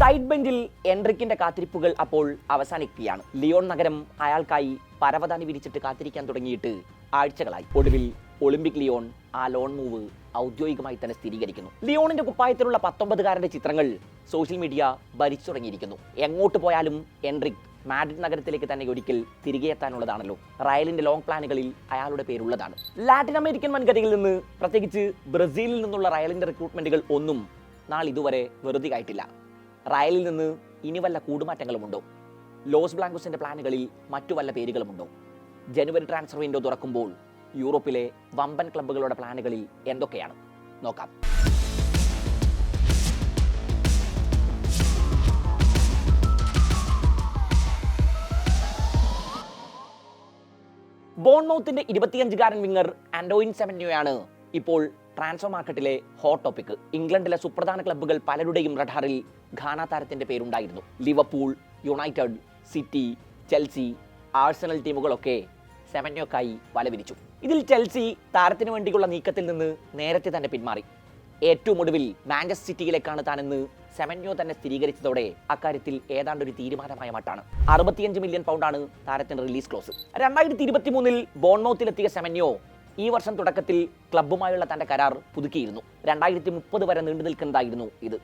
Side ബെഞ്ചിൽ എൻട്രിക്കിന്റെ കാത്തിരിപ്പുകൾ അപ്പോൾ അവസാനിക്കുകയാണ് ലിയോൺ നഗരം അയാൾക്കായി പരവതാനി വിരിച്ചിട്ട് കാത്തിരിക്കാൻ തുടങ്ങിയിട്ട് ആഴ്ചകളായി. ഒടുവിൽ ഒളിമ്പിക് ലിയോൺ ആ ലോൺ മൂവ് ഔദ്യോഗികമായി തന്നെ സ്ഥിരീകരിക്കുന്നു. ലിയോണിന്റെ കുപ്പായത്തിലുള്ള പത്തൊമ്പതുകാരന്റെ ചിത്രങ്ങൾ സോഷ്യൽ മീഡിയ ഭരിച്ചു തുടങ്ങിയിരിക്കുന്നു. എങ്ങോട്ട് പോയാലും എൻട്രിക് മാഡ്രിഡ് നഗരത്തിലേക്ക് തന്നെ ഒരിക്കൽ തിരികെ എത്താനുള്ളതാണല്ലോ. റയലിന്റെ ലോങ് പ്ലാനുകളിൽ അയാളുടെ പേരുള്ളതാണ്. ലാറ്റിൻ അമേരിക്കൻ വൻകരയിൽ നിന്ന് പ്രത്യേകിച്ച് ബ്രസീലിൽ നിന്നുള്ള റയലിന്റെ റിക്രൂട്ട്മെന്റുകൾ ഒന്നും നാളിതുവരെ വെറുതെ ആയിട്ടില്ല. റയലിൽ നിന്ന് ഇനി വല്ല കൂടുമാറ്റങ്ങളുമുണ്ടോ? ലോസ് ബ്ലാങ്കോസിന്റെ പ്ലാനുകളിൽ മറ്റു വല്ല പേരുകളുമുണ്ടോ? ജനുവരി ട്രാൻസ്ഫർ വിൻഡോ തുറക്കുമ്പോൾ യൂറോപ്പിലെ വമ്പൻ ക്ലബ്ബുകളുടെ പ്ലാനുകളിൽ എന്തൊക്കെയാണ്? നോക്കാം. ബോൺമൗത്തിന്റെ ഇരുപത്തിയഞ്ചുകാരൻ വിങ്ങർ ആൻഡോയിൻ സെമന്യോയാണ് ഇപ്പോൾ ട്രാൻസ്ഫർ മാർക്കറ്റിലെ ഹോട്ട് ടോപ്പിക് ഇംഗ്ലണ്ടിലെ സുപ്രധാന ക്ലബ്ബുകൾ പലരുടെയും റഡാറിൽ ഘാന താരത്തിന്റെ പേരുണ്ടായിരുന്നു. Liverpool United City Chelsea Arsenal ടീമുകളൊക്കെ സെവന്യോക്കായി വലവിരിച്ചു. ഇതിൽ ചെൽസി താരത്തിന് വേണ്ടിയുള്ള നീക്കത്തിൽ നിന്ന് നേരത്തെ തന്നെ പിന്മാറി. ഏറ്റവും ഒടുവിൽ മാഞ്ചസ്റ്റർ സിറ്റിയിലേക്കാണ് താനെന്ന് സെമന്യോ തന്നെ സ്ഥിരീകരിച്ചതോടെ അക്കാര്യത്തിൽ ഏതാണ്ട് ഒരു തീരുമാനമായ മട്ടാണ് അറുപത്തിയഞ്ച് മില്യൺ പൗണ്ടാണ് താരത്തിന്റെ റിലീസ് ക്ലോസ് രണ്ടായിരത്തി ഇരുപത്തി മൂന്നിൽ ബോൺമൗത്തിലെത്തിയ സെമന്യോ ഈ വർഷം തുടക്കത്തിൽ ക്ലബ്ബുമായുള്ള തന്റെ കരാർ പുതുക്കിയിരുന്നു. രണ്ടായിരത്തി മുപ്പത് വരെ നീണ്ടു നിൽക്കുന്നതായിരുന്നു ഇത്.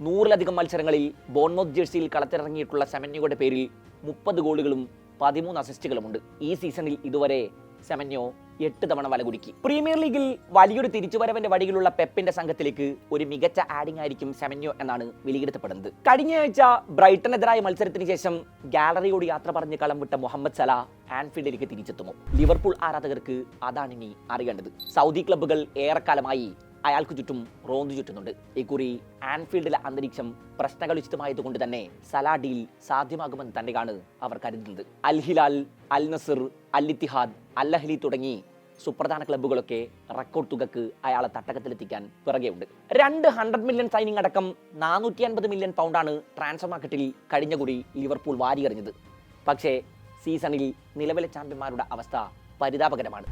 നൂറിലധികം മത്സരങ്ങളിൽ ബോൺമോത്ത് ജേഴ്സിയിൽ കളത്തിലിറങ്ങിയിട്ടുള്ള സെമന്യോയുടെ പേരിൽ മുപ്പത് ഗോളുകളും പതിമൂന്ന് അസിസ്റ്റുകളുമുണ്ട് ഈ സീസണിൽ ഇതുവരെ സെമന്യോ എട്ട് തവണ വല കുടുക്കി പ്രീമിയർ ലീഗിൽ വലിയൊരു തിരിച്ചുവരവിന്റെ വഴിയിലുള്ള പെപ്പിന്റെ സംഘത്തിലേക്ക് ഒരു മികച്ച ആഡിംഗ് ആയിരിക്കും സെമന്യോ എന്നാണ് വിലയിരുത്തപ്പെടുന്നത്. കഴിഞ്ഞയാഴ്ച ബ്രൈറ്റനെതിരായ മത്സരത്തിന് ശേഷം ഗാലറിയോട് യാത്ര പറഞ്ഞ് കളം വിട്ട മുഹമ്മദ് സല ആൻഫീൽഡിലേക്ക് തിരിച്ചെത്തുമോ ലിവർപൂൾ ആരാധകർക്ക് അതാണ് ഇനി അറിയേണ്ടത്. സൗദി ക്ലബ്ബുകൾ ഏറെക്കാലമായി അയാൾക്ക് ചുറ്റും റോന്തു ചുറ്റുന്നുണ്ട്. ഇക്കുറി ആൻഫീൽഡിലെ അന്തരീക്ഷം പ്രശ്നകലുചിതമായതുകൊണ്ട് തന്നെ സലാഡിയിൽ സാധ്യമാകുമെന്ന് തന്നെയാണ് അവർ കരുതുന്നത്. Al Hilal Al Nassr Al Ittihad Al Ahli തുടങ്ങി സുപ്രധാന ക്ലബ്ബുകളൊക്കെ റെക്കോർഡ് തുകക്ക് അയാളെ തട്ടകത്തിലെത്തിക്കാൻ പിറകെയുണ്ട്. രണ്ട് ഹൺഡ്രഡ് മില്യൺ സൈനിങ് അടക്കം നാനൂറ്റി അൻപത് മില്യൺ പൗണ്ടാണ് ട്രാൻസ്ഫർ മാർക്കറ്റിൽ കഴിഞ്ഞ കൂടി ലിവർപൂൾ വാരിയെറിഞ്ഞത്. പക്ഷേ സീസണിൽ നിലവിലെ ചാമ്പ്യന്മാരുടെ അവസ്ഥ പരിതാപകരമാണ്.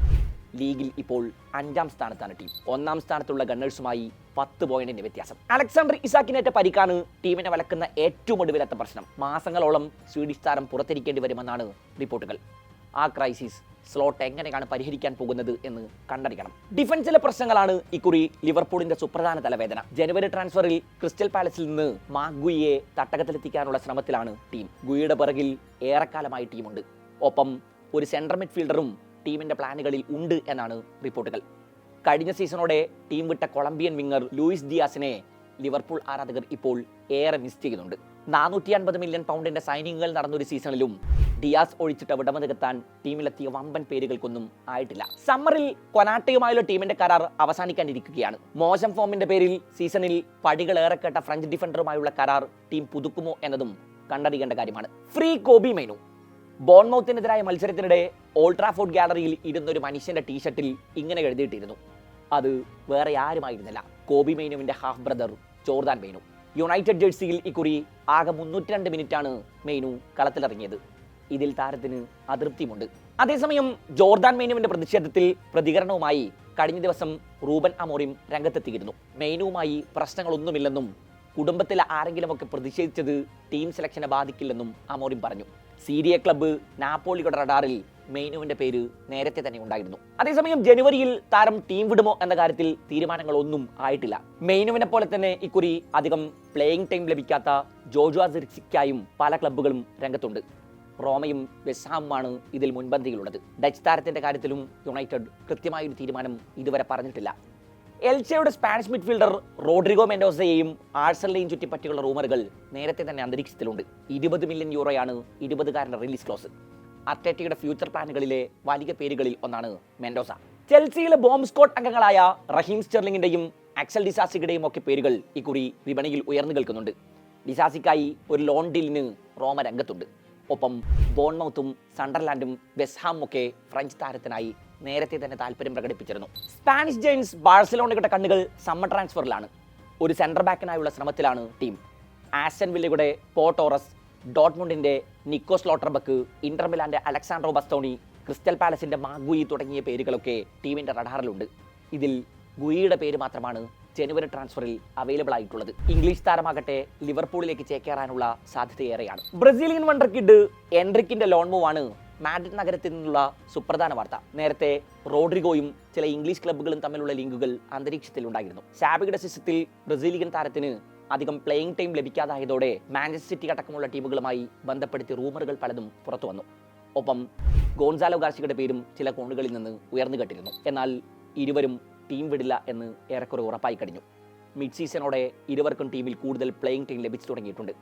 ലീഗിൽ ഇപ്പോൾ അഞ്ചാം സ്ഥാനത്താണ് ടീം ഒന്നാം സ്ഥാനത്തുള്ള ഗണ്ണേഴ്സുമായി പത്ത് പോയിന്റിന്റെ വ്യത്യാസം. അലക്സാണ്ടർ ഇസാക്കിനേറ്റ പരിക്കാണ് ടീമിനെ വലക്കുന്ന ഏറ്റവും ഒടുവിലത്തെ പ്രശ്നം. മാസങ്ങളോളം സ്വീഡിഷ് താരം പുറത്തിരിക്കേണ്ടി വരുമെന്നാണ് റിപ്പോർട്ടുകൾ. ആ ക്രൈസിസ് സ്ലോട്ട് എങ്ങനെയാണ് പരിഹരിക്കാൻ പോകുന്നത് എന്ന് കണ്ടറിയണം. ഡിഫൻസിലെ പ്രശ്നങ്ങളാണ് ഇക്കുറി ലിവർപൂളിന്റെ സുപ്രധാന തലവേദന. ജനുവരി ട്രാൻസ്ഫറിൽ ക്രിസ്റ്റൽ പാലസിൽ നിന്ന് മാഗുയെ തട്ടകത്തിലെത്തിക്കാനുള്ള ശ്രമത്തിലാണ് ടീം ഗുയിയുടെ പിറകിൽ ഏറെക്കാലമായി ടീമുണ്ട് ഒപ്പം ഒരു സെൻട്രൽ മിഡ്ഫീൽഡറും ടീമിന്റെ പ്ലാനുകളിൽ ഉണ്ട് എന്നാണ് റിപ്പോർട്ടുകൾ. കഴിഞ്ഞ സീസണോടെ ടീം വിട്ട കൊളംബിയൻ വിങ്ങർ ലൂയിസ് ദിയാസിനെ ലിവർപൂൾ ആരാധകർ ഇപ്പോൾ ഏറെ മിസ് ചെയ്യുന്നുണ്ട്. നാനൂറ്റി അൻപത് മില്യൺ പൗണ്ടിന്റെ സൈനിങ്ങുകൾ നടന്നൊരു സീസണിലും ഡിയാസ് ഒഴിച്ചിട്ട് വിടമ നികത്താൻ ടീമിലെത്തിയ വമ്പൻ പേരുകൾക്കൊന്നും ആയിട്ടില്ല. സമ്മറിൽ കൊനാട്ടയുമായുള്ള ടീമിന്റെ കരാർ അവസാനിക്കാനിരിക്കുകയാണ്. മോശം ഫോമിന്റെ പേരിൽ സീസണിൽ പടികൾ കേട്ട ഫ്രഞ്ച് ഡിഫൻഡറുമായുള്ള കരാർ ടീം പുതുക്കുമോ എന്നതും കണ്ടറിയേണ്ട കാര്യമാണ്. ഫ്രീ കോബി മെനു ബോൺമൗത്തിനെതിരായ മത്സരത്തിനിടെ ഓൾട്രാഫോർഡ് ഗാലറിയിൽ ഇരുന്ന ഇരുന്നൊരു മനുഷ്യന്റെ ടീഷർട്ടിൽ ഇങ്ങനെ എഴുതിയിട്ടിരുന്നു. അത് വേറെ ആരുമായിരുന്നില്ല. Kobbie മെയ്നുവിന്റെ half brother Jordan Mainoo United ജേഴ്സിയിൽ ഇക്കുറി ആകെ മുന്നൂറ്റി രണ്ട് മിനിറ്റാണ് മെയ്നു കളത്തിലിറങ്ങിയത്. ഇതിൽ താരത്തിന് അതൃപ്തിയുമുണ്ട്. അതേസമയം ജോർദാൻ മെയ്നുവിന്റെ പ്രതിഷേധത്തിൽ പ്രതികരണവുമായി കഴിഞ്ഞ ദിവസം റൂബൻ അമോറിം രംഗത്തെത്തിയിരുന്നു. മെയ്നുവുമായി പ്രശ്നങ്ങളൊന്നുമില്ലെന്നും കുടുംബത്തിലെ ആരെങ്കിലുമൊക്കെ പ്രതിഷേധിച്ചത് ടീം സെലക്ഷനെ ബാധിക്കില്ലെന്നും അമോറിം പറഞ്ഞു. സീരിയ ക്ലബ്ബ് നാപ്പോളിയുടെ റഡാറിൽ മെയ്നുവിന്റെ പേര് നേരത്തെ തന്നെ ഉണ്ടായിരുന്നു. അതേസമയം ജനുവരിയിൽ താരം ടീം വിടുമോ എന്ന കാര്യത്തിൽ തീരുമാനങ്ങളൊന്നും ആയിട്ടില്ല. മെയ്നുവിനെ പോലെ തന്നെ ഇക്കുറി അധികം പ്ലേയിങ് ടൈം ലഭിക്കാത്ത ജോജുവ സിർസിക്കായും പല ക്ലബ്ബുകളും രംഗത്തുണ്ട്. റോമയും വെസ്ഹാമുമാണ് ഇതിൽ മുൻപന്തിയിലുള്ളത്. ഡച്ച് താരത്തിന്റെ കാര്യത്തിലും യുണൈറ്റഡ് കൃത്യമായൊരു തീരുമാനം ഇതുവരെ പറഞ്ഞിട്ടില്ല. എൽച്ചയുടെ സ്പാനിഷ് മിഡ്ഫീൽഡർ റോഡ്രിഗോ മെൻഡോസയെയും ആഴ്സലിനെയും ചുറ്റിപ്പറ്റിയുള്ള റൂമറുകൾ നേരത്തെ തന്നെ അന്തരീക്ഷത്തിലുണ്ട്. ഇരുപത് മില്യൺ യൂറോയാണ് ഇരുപതുകാരന്റെ റിലീസ് ക്ലോസ്. അത്ലറ്റിയുടെ ഫ്യൂച്ചർ പ്ലാനുകളിലെ വലിയ പേരുകളിൽ ഒന്നാണ് മെൻഡോസ. ചെൽസിയിലെ ബോംബ് സ്കോട്ട് അംഗങ്ങളായ റഹീം സ്റ്റെർലിംഗിന്റെയും അക്സൽ ഡിസാസിയുടെയും ഒക്കെ പേരുകൾ ഇക്കുറി വിപണിയിൽ ഉയർന്നു കേൾക്കുന്നുണ്ട് ഡിസാസിക്കായി ഒരു ലോൺ ഡീലിന് റോമ രംഗത്തുണ്ട്. ഒപ്പം ബോൺമൗത്തും സണ്ടർലാൻഡും വെസ്ഹാമും ഒക്കെ ഫ്രഞ്ച് താരത്തിനായി നേരത്തെ തന്നെ താല്പര്യം പ്രകടിപ്പിച്ചിരുന്നു. സ്പാനിഷ് ജെയിൻസ് ബാഴ്സലോണയുടെ കണ്ണുകൾ സമ്മർ ട്രാൻസ്ഫറിലാണ് ഒരു സെന്റർ ബാക്കിനായുള്ള ശ്രമത്തിലാണ് ടീം ആസ്റ്റൻ വില്ലയുടെ പോട്ടോറസ് ഡോട്ട്മുണ്ടിന്റെ നിക്കോസ് ലോട്ടർബക്ക് ഇന്റർ മിലാന്റെ അലക്സാൻഡ്രോ ബസ്തോണി ക്രിസ്റ്റൽ പാലസിന്റെ മാഗുയി തുടങ്ങിയ പേരുകളൊക്കെ ടീമിന്റെ റഡാറിലുണ്ട്. ഇതിൽ ഗുയിയുടെ പേര് മാത്രമാണ് ജനുവരി ട്രാൻസ്ഫറിൽ അവൈലബിൾ ആയിട്ടുള്ളത്. ഇംഗ്ലീഷ് താരമാകട്ടെ ലിവർപൂളിലേക്ക് ചേക്കേറാനുള്ള സാധ്യതയേറെയാണ്. ബ്രസീലിയൻ വണ്ടർ കിഡ് എൻട്രിക്കിന്റെ ലോൺ മൂവാണ് മാഡ്രിഡ് നഗരത്തിൽ നിന്നുള്ള സുപ്രധാന വാർത്ത. നേരത്തെ റോഡ്രിഗോയും ചില ഇംഗ്ലീഷ് ക്ലബ്ബുകളും തമ്മിലുള്ള ലിങ്കുകൾ അന്തരീക്ഷത്തിൽ ഉണ്ടായിരുന്നു. സാബിയുടെ സിസ്റ്റത്തിൽ ബ്രസീലിയൻ താരത്തിന് അധികം പ്ലേയിങ് ടൈം ലഭിക്കാതായതോടെ മാഞ്ചസ്റ്റർ സിറ്റി അടക്കമുള്ള ടീമുകളുമായി ബന്ധപ്പെടുത്തി റൂമറുകൾ പലതും പുറത്തു വന്നു. ഒപ്പം ഗോൺസാലോ ഗാർസിയുടെ പേരും ചില കോണുകളിൽ നിന്ന് ഉയർന്നു കേട്ടിരുന്നു. എന്നാൽ ഇരുവരും ടീം വിടില്ല എന്ന് ഏറെക്കുറെ ഉറപ്പായി കഴിഞ്ഞു. മിഡ് സീസണോടെ ഇരുവർക്കും ടീമിൽ കൂടുതൽ പ്ലേയിങ് ടൈം ലഭിച്ചു തുടങ്ങിയിട്ടുണ്ട്.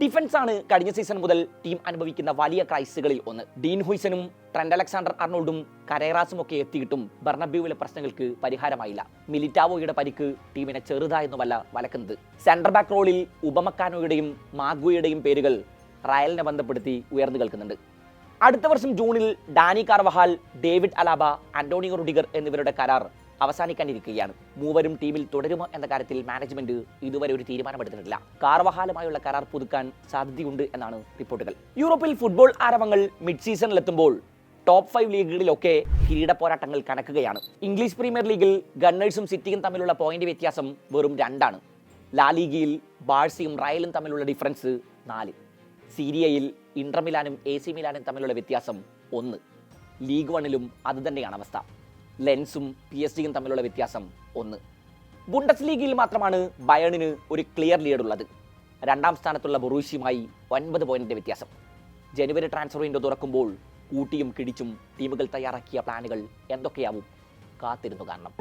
ഡിഫൻസ് ആണ് കഴിഞ്ഞ സീസൺ മുതൽ ടീം അനുഭവിക്കുന്ന വലിയ ക്രൈസുകളിൽ ഒന്ന്. ഡീൻ ഹുയ്സനും ട്രെൻഡ് അലക്സാണ്ടർ അർണോൾഡും കരേറാസും ഒക്കെ എത്തിയിട്ടും ബർണബ്യൂവിലെ പ്രശ്നങ്ങൾക്ക് പരിഹാരമായില്ല. മിലിറ്റാവോയുടെ പരിക്ക് ടീമിനെ ചെറുതായൊന്നുമല്ല വലക്കുന്നത്. സെൻട്രൽ ബാക്ക് റോളിൽ ഉപമക്കാനോയുടെയും മാഗ്വയുടെയും പേരുകൾ റയലിനെ ബന്ധപ്പെടുത്തി ഉയർന്നു കേൾക്കുന്നുണ്ട്. അടുത്ത വർഷം ജൂണിൽ Dani Carvajal David Alaba Antonio Rudiger എന്നിവരുടെ കരാർ അവസാനിക്കാനിരിക്കുകയാണ്. മൂവരും ടീമിൽ തുടരുമോ എന്ന കാര്യത്തിൽ മാനേജ്മെന്റ് ഇതുവരെ ഒരു തീരുമാനമെടുത്തിട്ടില്ല. കാർവഹാലുമായുള്ള കരാർ പുതുക്കാൻ സാധ്യതയുണ്ട് എന്നാണ് റിപ്പോർട്ടുകൾ. യൂറോപ്പിൽ ഫുട്ബോൾ ആരവങ്ങൾ മിഡ് സീസണിലെത്തുമ്പോൾ ടോപ്പ് ഫൈവ് ലീഗുകളിലൊക്കെ കിരീട പോരാട്ടങ്ങൾ കണക്കുകയാണ് ഇംഗ്ലീഷ് പ്രീമിയർ ലീഗിൽ ഗണ്ണേഴ്സും സിറ്റിയും തമ്മിലുള്ള പോയിന്റ് വ്യത്യാസം വെറും രണ്ടാണ്. ലാ ലീഗയിൽ ബാഴ്സിയും റയലും തമ്മിലുള്ള ഡിഫറൻസ് നാല്. സീരിയയിൽ ഇന്റർ മിലാനും എ സി മിലാനും തമ്മിലുള്ള വ്യത്യാസം ഒന്ന്. ലീഗ് വണ്ണിലും അതുതന്നെയാണ് അവസ്ഥ. ലെൻസും പി എസ് ഡിയും തമ്മിലുള്ള വ്യത്യാസം ഒന്ന്. ബുണ്ടസ് ലീഗിൽ മാത്രമാണ് ബയണിന് ഒരു ക്ലിയർ ലീഡ് ഉള്ളത്. രണ്ടാം സ്ഥാനത്തുള്ള ബൊറൂഷ്യയുമായി ഒൻപത് പോയിന്റിന്റെ വ്യത്യാസം. ജനുവരി ട്രാൻസ്ഫർ വിൻഡോ തുറക്കുമ്പോൾ കൂട്ടിയും കിടിച്ചും ടീമുകൾ തയ്യാറാക്കിയ പ്ലാനുകൾ എന്തൊക്കെയാവും? കാത്തിരുന്നു കാരണം